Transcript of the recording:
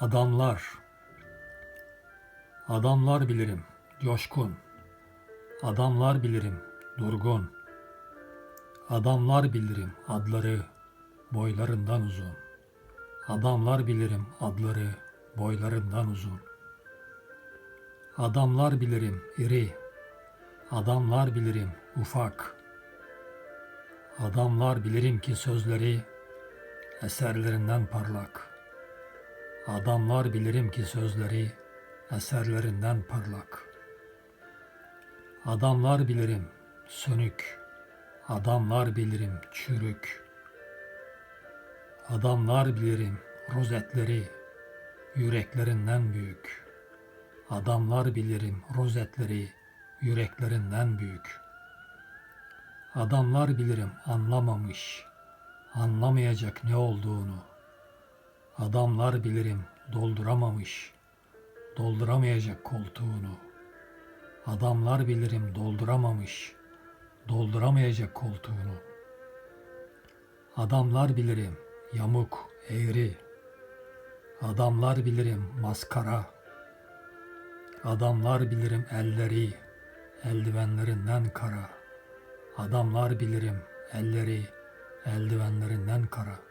Adamlar. Adamlar bilirim, coşkun. Adamlar bilirim, durgun. Adamlar bilirim adları, boylarından uzun. Adamlar bilirim adları, boylarından uzun. Adamlar bilirim iri, adamlar bilirim ufak. Adamlar bilirim ki sözleri eserlerinden parlak. Adamlar bilirim ki sözleri eserlerinden parlak. Adamlar bilirim sönük, adamlar bilirim çürük. Adamlar bilirim rozetleri yüreklerinden büyük. Adamlar bilirim rozetleri yüreklerinden büyük. Adamlar bilirim anlamamış, anlamayacak ne olduğunu. Adamlar bilirim dolduramamış, dolduramayacak koltuğunu. Adamlar bilirim dolduramamış, dolduramayacak koltuğunu. Adamlar bilirim yamuk, eğri. Adamlar bilirim maskara. Adamlar bilirim elleri, eldivenlerinden kara. Adamlar bilirim elleri, eldivenlerinden kara.